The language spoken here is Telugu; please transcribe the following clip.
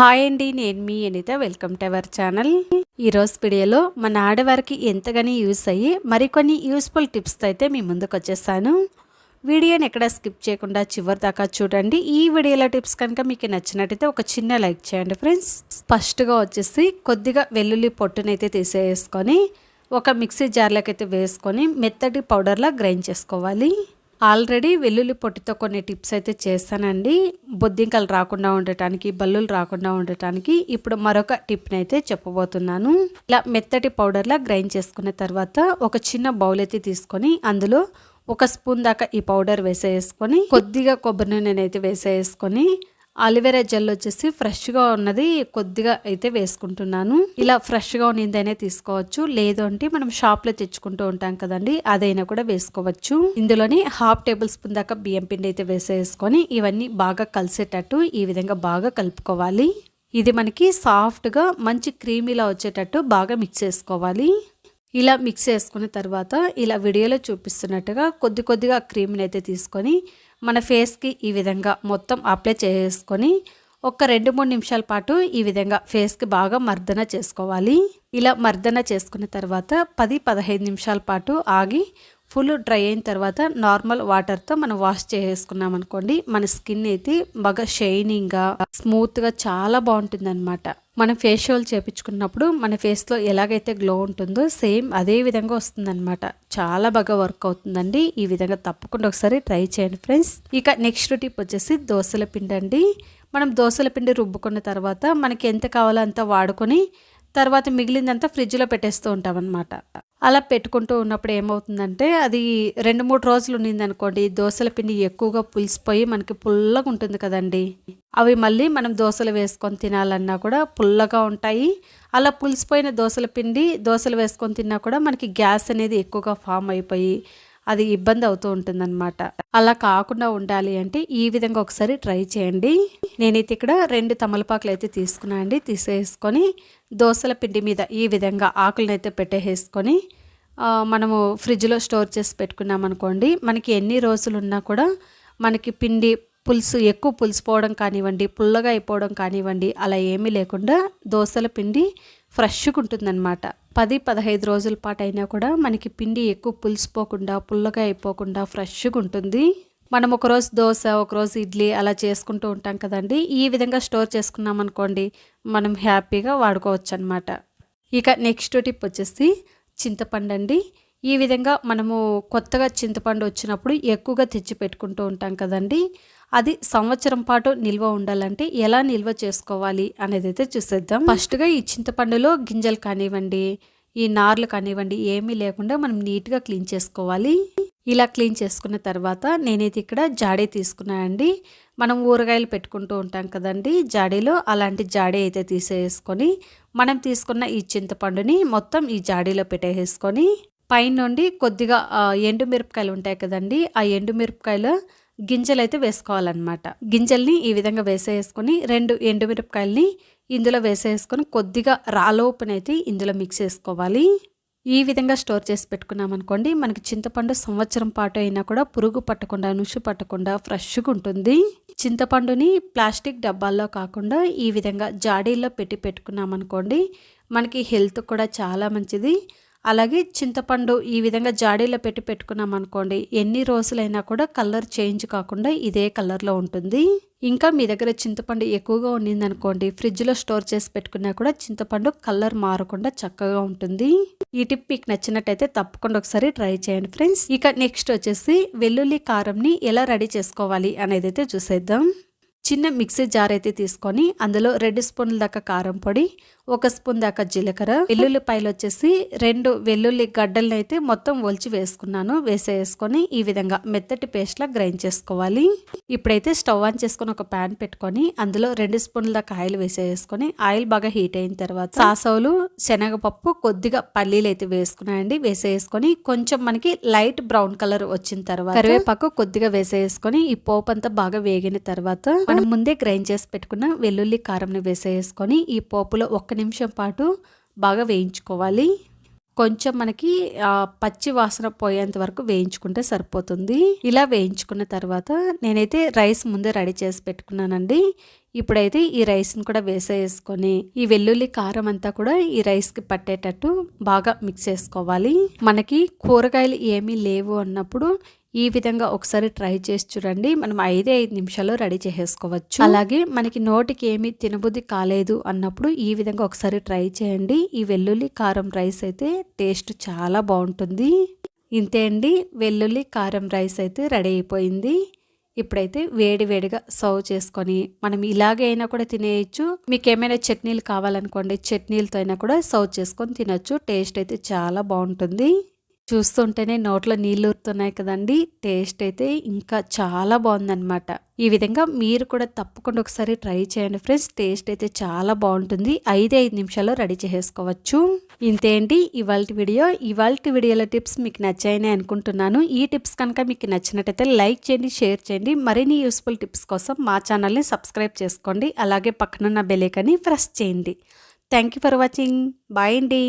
హాయ్ అండి నేను మీ Anitha. Welcome to our channel ఈరోజు వీడియోలో మన ఆడవారికి ఎంతగానో యూస్ అయ్యి మరికొన్ని యూస్ఫుల్ టిప్స్తో అయితే మీ ముందుకు వచ్చేసాను వీడియోని ఎక్కడ స్కిప్ చేయకుండా చివరి దాకా చూడండి. ఈ వీడియోలో టిప్స్ కనుక మీకు నచ్చినట్టయితే ఒక చిన్న లైక్ చేయండి ఫ్రెండ్స్ ఫస్ట్గా వచ్చేసి కొద్దిగా వెల్లుల్లి పొట్టునైతే తీసేసుకొని ఒక మిక్సీ జార్లోకి అయితే వేసుకొని మెత్తటి పౌడర్లా గ్రైండ్ చేసుకోవాలి. ఆల్రెడీ వెల్లుల్లి పొట్టితో కొన్ని టిప్స్ అయితే చేస్తానండి. బొద్దింకలు రాకుండా ఉండటానికి బల్లులు రాకుండా ఉండటానికి ఇప్పుడు మరొక టిప్ని అయితే చెప్పబోతున్నాను. ఇలా మెత్తటి పౌడర్లా గ్రైండ్ చేసుకున్న తర్వాత ఒక చిన్న బౌల్ అయితే తీసుకొని అందులో ఒక స్పూన్ దాకా ఈ పౌడర్ వేసేసుకొని కొద్దిగా కొబ్బరి నూనె అయితే వేసేసుకొని అలివెరా జెల్ వచ్చేసి ఫ్రెష్గా ఉన్నది కొద్దిగా అయితే వేసుకుంటున్నాను. ఇలా ఫ్రెష్గా ఉన్నదైనా తీసుకోవచ్చు. లేదు అంటే మనం షాప్లో తెచ్చుకుంటూ ఉంటాం కదండి అదైనా కూడా వేసుకోవచ్చు. ఇందులోని హాఫ్ టేబుల్ స్పూన్ దాకా బియ్యం పిండి అయితే వేసేసుకొని ఇవన్నీ బాగా కలిసేటట్టు ఈ విధంగా బాగా కలుపుకోవాలి. ఇది మనకి సాఫ్ట్గా మంచి క్రీమీలా వచ్చేటట్టు బాగా మిక్స్ చేసుకోవాలి. ఇలా మిక్స్ చేసుకున్న తర్వాత ఇలా వీడియోలో చూపిస్తున్నట్టుగా కొద్ది కొద్దిగా క్రీమ్ని అయితే తీసుకొని మన ఫేస్కి ఈ విధంగా మొత్తం అప్లై చేసుకొని ఒక రెండు మూడు నిమిషాల పాటు ఈ విధంగా ఫేస్కి బాగా మర్దన చేసుకోవాలి. ఇలా మర్దన చేసుకున్న తర్వాత పది పదహైదు నిమిషాల పాటు ఆగి ఫుల్ డ్రై అయిన తర్వాత నార్మల్ వాటర్తో మనం వాష్ చేసుకున్నాం అనుకోండి మన స్కిన్ అయితే బాగా షైనింగ్గా స్మూత్గా చాలా బాగుంటుంది అనమాట మనం ఫేషియల్ చేపించుకున్నప్పుడు మన ఫేస్లో ఎలాగైతే గ్లో ఉంటుందో సేమ్ అదే విధంగా వస్తుందన్నమాట. చాలా బాగా వర్క్ అవుతుందండి. ఈ విధంగా తప్పకుండా ఒకసారి ట్రై చేయండి ఫ్రెండ్స్ ఇక నెక్స్ట్ టిప్ వచ్చేసి దోశల పిండి అండి. మనం దోశల పిండి రుబ్బుకున్న తర్వాత మనకి ఎంత కావాలో అంత వాడుకొని తర్వాత మిగిలిందంతా ఫ్రిడ్జ్లో పెట్టేస్తూ ఉంటాం అనమాట అలా పెట్టుకుంటూ ఉన్నప్పుడు ఏమవుతుందంటే అది రెండు మూడు రోజులు ఉన్నింది అనుకోండి దోశల పిండి ఎక్కువగా పులిసిపోయి మనకి పుల్లగా ఉంటుంది కదండి. అవి మళ్ళీ మనం దోశలు వేసుకొని తినాలన్నా కూడా పుల్లగా ఉంటాయి. అలా పులిసిపోయిన దోశల పిండి దోశలు వేసుకొని తిన్నా కూడా మనకి గ్యాస్ అనేది ఎక్కువగా ఫామ్ అయిపోయి అది ఇబ్బంది అవుతూ ఉంటుందన్నమాట. అలా కాకుండా ఉండాలి అంటే ఈ విధంగా ఒకసారి ట్రై చేయండి. నేనైతే ఇక్కడ రెండు తమలపాకులు అయితే తీసుకున్నా అండి. తీసేసుకొని దోశల పిండి మీద ఈ విధంగా ఆకులను అయితే పెట్టేసుకొని మనము ఫ్రిడ్జ్లో స్టోర్ చేసి పెట్టుకున్నాం అనుకోండి మనకి ఎన్ని రోజులు ఉన్నా కూడా మనకి పిండి పులుసు ఎక్కువ పులిసిపోవడం కానివ్వండి పుల్లగా అయిపోవడం కానివ్వండి అలా ఏమీ లేకుండా దోశల పిండి ఫ్రెష్గా ఉంటుందన్నమాట. పది పదహైదు రోజుల పాటు అయినా కూడా మనకి పిండి ఎక్కువ పులిసిపోకుండా పుల్లగా అయిపోకుండా ఫ్రెష్గా ఉంటుంది. మనం ఒకరోజు దోశ ఒకరోజు ఇడ్లీ అలా చేసుకుంటూ ఉంటాం కదండి. ఈ విధంగా స్టోర్ చేసుకున్నాం అనుకోండి మనం హ్యాపీగా వాడుకోవచ్చు అనమాట ఇక నెక్స్ట్ టిప్ వచ్చేసి చింతపండు అండి ఈ విధంగా మనము కొత్తగా చింతపండు వచ్చినప్పుడు ఎక్కువగా తెచ్చి పెట్టుకుంటూ ఉంటాం కదండి. అది సంవత్సరం పాటు నిల్వ ఉండాలంటే ఎలా నిల్వ చేసుకోవాలి అనేది అయితే చూసేద్దాం. ఫస్ట్గా ఈ చింతపండులో గింజలు కానివ్వండి ఈ నార్లు కానివ్వండి ఏమీ లేకుండా మనం నీట్గా క్లీన్ చేసుకోవాలి. ఇలా క్లీన్ చేసుకున్న తర్వాత నేనైతే ఇక్కడ జాడీ తీసుకున్నానండి మనం ఊరగాయలు పెట్టుకుంటూ ఉంటాం కదండి. జాడీలో అలాంటి జాడీ అయితే తీసేసుకొని మనం తీసుకున్న ఈ చింతపండుని మొత్తం ఈ జాడీలో పెట్టేసుకొని పైన నుండి కొద్దిగా ఎండుమిరపకాయలు ఉంటాయి కదండి ఆ ఎండుమిరపకాయలు గింజలు అయితే వేసుకోవాలన్నమాట. గింజల్ని ఈ విధంగా వేసేసుకొని రెండు ఎండుమిరపకాయలని ఇందులో వేసేసుకొని కొద్దిగా రాలోపునైతే ఇందులో మిక్స్ చేసుకోవాలి. ఈ విధంగా స్టోర్ చేసి పెట్టుకున్నాం అనుకోండి మనకి చింతపండు సంవత్సరం పాటు అయినా కూడా పురుగు పట్టకుండా నుషు పట్టకుండా ఫ్రెష్గా ఉంటుంది. చింతపండుని ప్లాస్టిక్ డబ్బాల్లో కాకుండా ఈ విధంగా జాడీల్లో పెట్టి పెట్టుకున్నాం అనుకోండి మనకి హెల్త్ కూడా చాలా మంచిది. అలాగే చింతపండు ఈ విధంగా జాడీలో పెట్టి పెట్టుకున్నాం అనుకోండి ఎన్ని రోజులైనా కూడా కలర్ చేంజ్ కాకుండా ఇదే కలర్లో ఉంటుంది. ఇంకా మీ దగ్గర చింతపండు ఎక్కువగా ఉన్నింది అనుకోండి ఫ్రిడ్జ్లో స్టోర్ చేసి పెట్టుకున్నా కూడా చింతపండు కలర్ మారకుండా చక్కగా ఉంటుంది. ఈ టిప్ మీకు నచ్చినట్టయితే తప్పకుండా ఒకసారి ట్రై చేయండి ఫ్రెండ్స్. ఇక నెక్స్ట్ వచ్చేసి వెల్లుల్లి కారంని ఎలా రెడీ చేసుకోవాలి అనేది అయితే చూసేద్దాం. చిన్న మిక్సీ జార్ అయితే తీసుకొని అందులో రెండు స్పూన్ల దాకా కారం పొడి ఒక స్పూన్ దాకా జీలకర్ర వెల్లుల్లిపాయలు వచ్చేసి రెండు వెల్లుల్లి గడ్డలను అయితే మొత్తం ఒలిచి వేసుకున్నాను. వేసేసుకొని ఈ విధంగా మెత్తటి పేస్ట్లా గ్రైండ్ చేసుకోవాలి. ఇప్పుడైతే స్టవ్ ఆన్ చేసుకొని ఒక ప్యాన్ పెట్టుకొని అందులో రెండు స్పూన్ల దాకా ఆయిల్ వేసేసుకొని ఆయిల్ బాగా హీట్ అయిన తర్వాత సాసవులు శనగపప్పు కొద్దిగా పల్లీలు అయితే వేసుకున్నాయండి వేసేసుకొని కొంచెం మనకి లైట్ బ్రౌన్ కలర్ వచ్చిన తర్వాత కరివేపాకు కొద్దిగా వేసేసుకొని ఈ పోపు అంతా బాగా వేగిన తర్వాత మనం ముందే గ్రైండ్ చేసి పెట్టుకున్న వెల్లుల్లి కారంని వేసేసుకొని ఈ పోపులో ఒక్క నిమిషం పాటు బాగా వేయించుకోవాలి. కొంచెం మనకి పచ్చి వాసన పోయేంత వరకు వేయించుకుంటే సరిపోతుంది. ఇలా వేయించుకున్న తర్వాత నేనైతే రైస్ ముందే రెడీ చేసి పెట్టుకున్నానండి. ఇప్పుడైతే ఈ రైస్ని కూడా వేసేసుకొని ఈ వెల్లుల్లి కారం అంతా కూడా ఈ రైస్కి పట్టేటట్టు బాగా మిక్స్ చేసుకోవాలి. మనకి కూరగాయలు ఏమీ లేవు అన్నప్పుడు ఈ విధంగా ఒకసారి ట్రై చేసి చూడండి. మనం ఐదే ఐదు నిమిషాల్లో రెడీ చేసేసుకోవచ్చు. అలాగే మనకి నోటికి ఏమీ తినబుద్ధి కాలేదు అన్నప్పుడు ఈ విధంగా ఒకసారి ట్రై చేయండి. ఈ వెల్లుల్లి కారం రైస్ అయితే టేస్ట్ చాలా బాగుంటుంది. ఇంతే అండి. వెల్లుల్లి కారం రైస్ అయితే రెడీ అయిపోయింది. ఇప్పుడైతే వేడి వేడిగా సర్వ్ చేసుకొని మనం ఇలాగే అయినా కూడా తినేయచ్చు. మీకు ఏమైనా చట్నీలు కావాలనుకోండి చట్నీలతో అయినా కూడా సర్వ్ చేసుకొని తినొచ్చు. టేస్ట్ అయితే చాలా బాగుంటుంది. చూస్తుంటేనే నోట్లో నీళ్ళు ఊరుతున్నాయి కదండి. టేస్ట్ అయితే ఇంకా చాలా బాగుందన్నమాట. ఈ విధంగా మీరు కూడా తప్పకుండా ఒకసారి ట్రై చేయండి ఫ్రెండ్స్. టేస్ట్ అయితే చాలా బాగుంటుంది. ఐదు ఐదు నిమిషాల్లో రెడీ చేసేసుకోవచ్చు. ఇంతేంటి ఇవాళ వీడియో. ఇవాళ వీడియోల టిప్స్ మీకు నచ్చాయని అనుకుంటున్నాను. ఈ టిప్స్ కనుక మీకు నచ్చినట్టయితే లైక్ చేయండి షేర్ చేయండి. మరిన్ని యూస్ఫుల్ టిప్స్ కోసం మా ఛానల్ని సబ్స్క్రైబ్ చేసుకోండి. అలాగే పక్కనున్న బెలేకని ప్రెస్ చేయండి. Thank you for watching. Bye అండి.